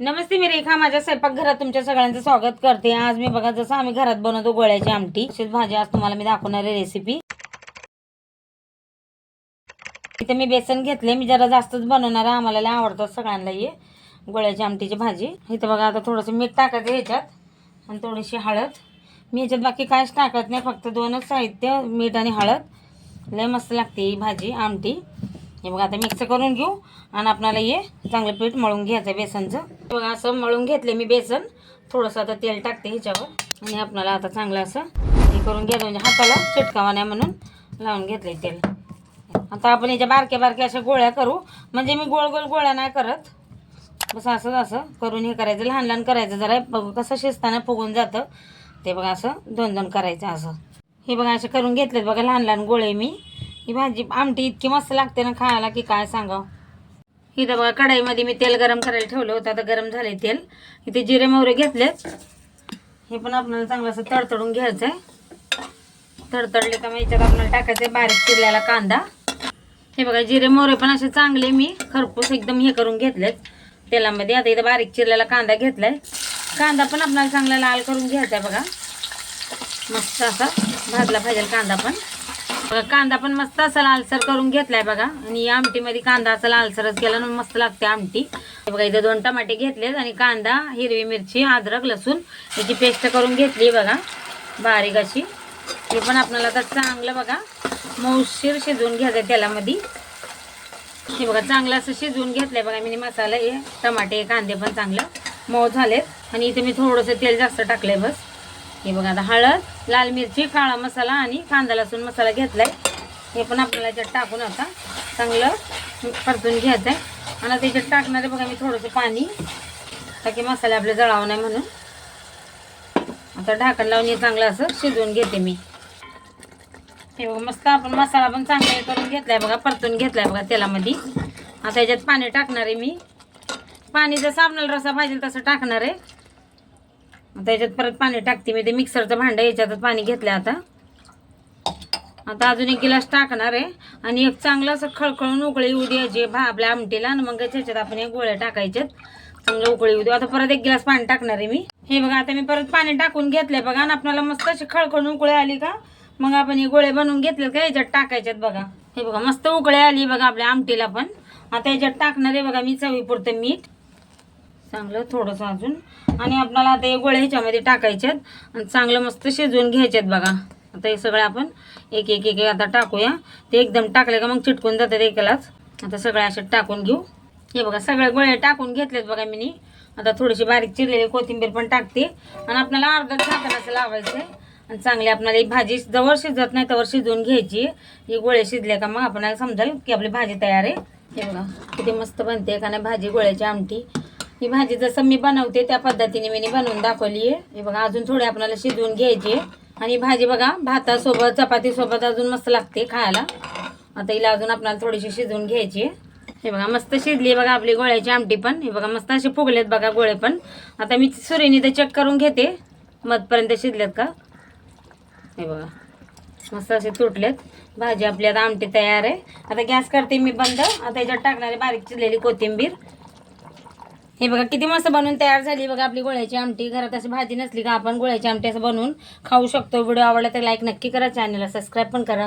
नमस्ते मी रेखा. माझ्या स्वयंपाकघरात तुमच्या सगळ्यांचं स्वागत करते. आज मी बघा जसं आम्ही घरात बनवतो गोळ्याची आमटी तसेच भाजी आज तुम्हाला मी दाखवणार आहे रेसिपी इथे मी बेसन घेतले मी जरा जास्तच बनवणार आम्हाला लय आवडतं सगळ्यांना ये गोळ्याची आमटीची भाजी. इथं बघा आता थोडंसं मीठ टाकायचं ह्याच्यात आणि थोडीशी हळद. मी ह्याच्यात बाकी काहीच टाकत नाही. फक्त दोनच साहित्य मीठ आणि हळद. लय मस्त लागते ही भाजी आमटी. हे बघा आता मिक्स करून घेऊ आणि आपणाला हे चांगलं पीठ मळून घ्यायचं आहे बेसनचं. बघा असं मळून घेतले मी बेसन. थोडंसं आता तेल टाकते ह्याच्यावर आणि आपणाला आता चांगलं असं हे करून घ्यायचं म्हणजे हाताला चिटकावा नाही म्हणून लावून घेतले तेल. आता आपण याच्या बारक्या बारक्या अशा गोळ्या करू. म्हणजे मी गोल गोल गोळ्या नाही करत. बस असं असं करून हे करायचं. लहान लहान करायचं. जरा बघू कसं शिजताना फुगून जातं. ते बघा असं दोन दोन करायचं असं. हे बघा असं करून घेतलेत बघा लहान लहान गोळे मी. ही भाजी आमटी इतकी मस्त लागते ना खायला की काय सांगावं? इथं बघा कढाईमध्ये मी तेल गरम करायला ठेवलं होतं. आता गरम झाले तेल. इथे जिरे मोहरे घेतलेत. हे पण आपल्याला चांगलं असं तडतडून घ्यायचं आहे तडतडले का मग याच्यात आपल्याला टाकायचं आहे बारीक चिरलेला कांदा. हे बघा जिरे मोहरे पण असे चांगले मी खरपूस एकदम हे करून घेतलेत. तेलामध्ये आता इथं बारीक चिरलेला कांदा घेतलाय. कांदा पण आपल्याला चांगला लाल करून घ्यायचा आहे बघा. मस्त असा भाजला भाजेल कांदा पण. बघा कांदा पण मस्त असा लालसर करून घेतलाय बघा. आणि या आमटीमध्ये कांदा असा लालसरच केला ना मस्त लागते आमटी. बघा इथं दोन टमाटे घेतलेत आणि कांदा हिरवी मिरची अद्रक लसूण याची पेस्ट करून घेतली बघा. बारीक अशी. हे पण आपल्याला आता चांगलं बघा मौशीर शिजवून घ्यायचं तेलामध्ये. हे बघा चांगलं असं शिजवून घेतलंय बघा मी मसाला हे टमाटे कांदे पण चांगलं मऊ झालेत. आणि इथे मी थोडंसं तेल जास्त टाकलंय बस. हे बघा आता हळद लाल मिरची काळा मसाला आणि कांदा लसूण मसाला घेतलाय. हे पण आपल्याला याच्यात टाकून आता चांगलं परतून घ्यायचं आहे आणि आता याच्यात टाकणार आहे बघा मी थोडंसं पाणी. ताकी मसाले आपले जळावं नाही म्हणून. आता ढाकण लावून हे चांगलं असं शिजवून घेते मी. हे बघा मस्त आपण मसाला पण चांगला करून करून घेतलाय बघा परतून घेतलाय बघा तेलामध्ये. आता याच्यात पाणी टाकणार आहे मी. पाणी जसं आपल्याला रसा पाहिजे तसं टाकणार आहे. आता याच्यात परत पाणी टाकते मी. ते मिक्सरचं भांडं याच्यातच पाणी घेतलं आता. आता अजून एक गिलास टाकणार आहे. आणि एक चांगलं असं खळखळून उकळी येऊ द्यायची भा आपल्या आमटीला आणि मग त्याच्यात आपण एक गोळ्या टाकायच्यात. चांगलं उकळी येऊ देऊ. आता परत एक गिलास पाणी टाकणार आहे मी. हे बघा आता मी परत पाणी टाकून घेतलंय बघा. आणि आपल्याला मस्त अशी खळखळून उकळी आली का? मग आपण हे गोळे बनवून घेतले का? याच्यात टाकायच्यात बघा. हे बघा मस्त उकळी आली बघा आपल्या आमटीला पण. आता याच्यात टाकणार आहे बघा मी चवीपुरतं मीठ. चांगलं थोडंसं अजून. आणि आपल्याला आता हे गोळे ह्याच्यामध्ये टाकायच्यात आणि चांगलं मस्त शिजवून घ्यायच्यात बघा. आता हे सगळं आपण एक एक एक आता टाकूया. ते एकदम टाकले का मग चिटकून जातात एकालाच. आता सगळे असे टाकून घेऊ. हे बघा सगळे गोळे टाकून घेतलेत बघा मी आता थोडीशी बारीक चिरलेली कोथिंबीर पण टाकते. आणि आपल्याला अर्धा झाकण असं लावायचं आहे आणि चांगली आपल्याला ही भाजी जवळ शिजत नाही तवर शिजवून घ्यायची. ही गोळे शिजले का मग आपल्याला समजेल की आपली भाजी तयार आहे. हे बघा किती मस्त बनते का नाही भाजी गोळ्याची आमटी. ही भाजी जसं मी बनवते त्या पद्धतीने मी बनवून दाखवली आहे. हे बघा अजून थोडी आपल्याला शिजवून घ्यायची आहे. आणि भाजी बघा भातासोबत चपातीसोबत अजून मस्त लागते खायला. आता हिला अजून आपल्याला थोडीशी शिजवून घ्यायची आहे. हे बघा मस्त शिजली बघा आपली गोळ्याची आमटी पण. हे बघा मस्त असे फुगलेत बघा गोळे पण. आता मी सुरीने ते चेक करून घेते. मधपर्यंत शिजलेत का? हे बघा मस्त असे तुटलेत. भाजी आपली आता आमटी तयार आहे. आता गॅस करते मी बंद. आता याच्यात टाकणारे बारीक चिरलेली कोथिंबीर. हे बघा किती मस्त बनवून तयार झाली. बघा आपली गोळ्याची आमटी. घरात अशी भाजी नसली का आपण गोळ्याची आमटी असं बनवून खाऊ शकतो. व्हिडिओ आवडला तर लाईक नक्की करा. चॅनलला सबस्क्राईब पण करा.